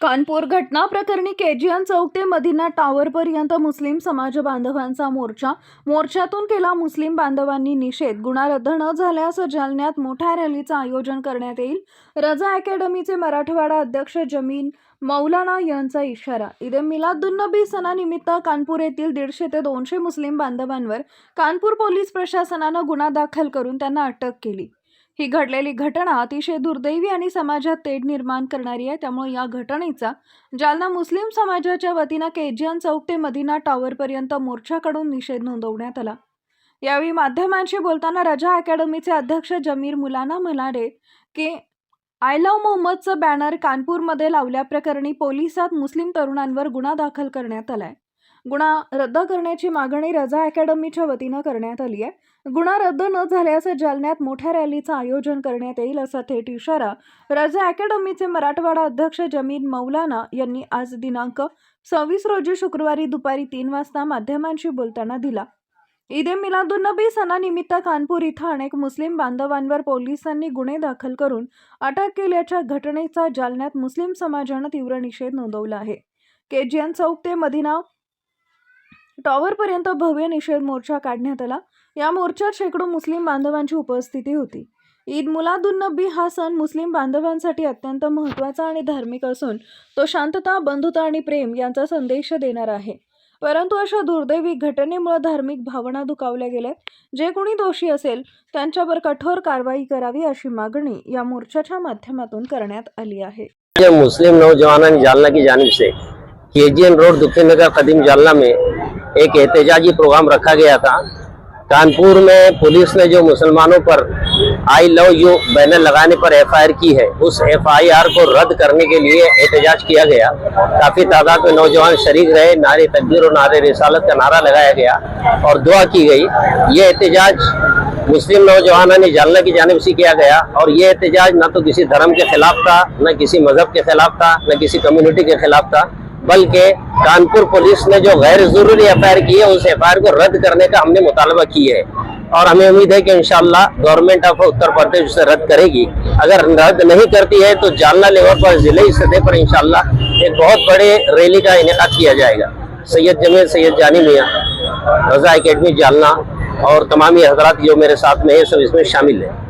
कानपूर घटना प्रकरणी केजीएन चौक ते मदिना टॉवरपर्यंत मुस्लिम समाज बांधवांचा मोर्चा. मोर्चातून केला मुस्लिम बांधवांनी निषेध. गुन्हा रद्द न झाल्यास जालन्यात मोठ्या रॅलीचं आयोजन करण्यात येईल. रजा अकॅडमीचे मराठवाडा अध्यक्ष जमीन मौलाना यांचा इशारा. इदे मिलादुन्नबी सणानिमित्त कानपूर येथील दीडशे ते दोनशे मुस्लिम बांधवांवर कानपूर पोलीस प्रशासनानं गुन्हा दाखल करून त्यांना अटक केली. ही घडलेली घटना अतिशय दुर्दैवी आणि समाजात तेढ निर्माण करणारी आहे. त्यामुळे या घटनेचा जालना मुस्लिम समाजाच्या वतीनं केजीएन चौक ते मदिना टॉवरपर्यंत मोर्चाकडून निषेध नोंदवण्यात आला. यावेळी माध्यमांशी बोलताना रजा अकॅडमीचे अध्यक्ष जमीर मुलाना म्हणाले की आय लव्ह मोहम्मदचं बॅनर कानपूरमध्ये लावल्याप्रकरणी पोलिसात मुस्लिम तरुणांवर गुन्हा दाखल करण्यात आलाय. गुन्हा रद्द करण्याची मागणी रजा अकॅडमीच्या वतीनं करण्यात आली आहे. गुन्हा रद्द न झाल्यास जालन्यात मोठ्या रॅलीचं आयोजन करण्यात येईल असा थेट इशारा रजा अकॅडमीचे मराठवाडा अध्यक्ष जमीन मौलाना यांनी आज दिनांक सव्वीस रोजी शुक्रवारी दुपारी तीन वाजता माध्यमांशी बोलताना दिला. ईद ए मिलादुन्नबी सणानिमित्त कानपूर इथं अनेक मुस्लिम बांधवांवर पोलिसांनी गुन्हे दाखल करून अटक केल्याच्या घटनेचा जालन्यात मुस्लिम समाजानं तीव्र निषेध नोंदवला आहे. केजीएन चौक ते मदिना टॉवरपर्यंत भव्य निषेध मोर्चा काढण्यात आला. या मोर्चात शेकडो मुस्लिम बांधवांची उपस्थिती होती. ईद मुलादुन्नबी हा सण मुस्लिम बांधवांसाठी अत्यंत महत्त्वाचा आणि धार्मिक असून तो शांतता बंधुता आणि प्रेम यांचा संदेश देणार आहे. परंतु अशा दुर्दैवी घटनेमुळे धार्मिक भावना दुखावल्या गेल्या. जे कोणी दोषी असेल त्यांच्यावर कठोर कारवाई करावी अशी मागणी या मोर्चाच्या माध्यमातून करण्यात आली आहे. मुस्लिम नौजवान जालना की जानिब से केजीएन रोड दुखी नगर कदीम जालना में एक एहतजाजी प्रोग्राम रखा गया था। कानपुर में पुलिस ने जो मुसलमानों पर आई लव यू बैनर लगाने पर एफआईआर की है, उस एफआईआर को रद्द करने के लिए एहतजाज किया गया। काफ़ी तादाद में नौजवान शरीक रहे, नारे तकबीर और नारे रिसालत का नारा लगाया गया और दुआ की गई। ये एहतजाज मुस्लिम नौजवानों ने जालना की जानब से किया गया और ये एहतजाज न तो किसी धर्म के खिलाफ था, न किसी मज़हब के खिलाफ था, न किसी कम्युनिटी के खिलाफ था। بلکہ کانپور پولیس نے جو غیر ضروری ایف آئی آر کی ہے، اس ایف آئی آر کو رد کرنے کا ہم نے مطالبہ کی ہے۔ اور ہمیں امید ہے کہ انشاءاللہ گورنمنٹ آف اتر پردیش اسے رد کرے گی۔ اگر رد نہیں کرتی ہے تو جالنا لیول پر ضلعی سطح پر انشاءاللہ ایک بہت بڑے ریلی کا انعقاد کیا جائے گا۔ سید جمیل، سید جانی میاں، رضا اکیڈمی جالنا اور تمامی حضرات جو میرے ساتھ میں ہیں، سب اس میں شامل ہیں۔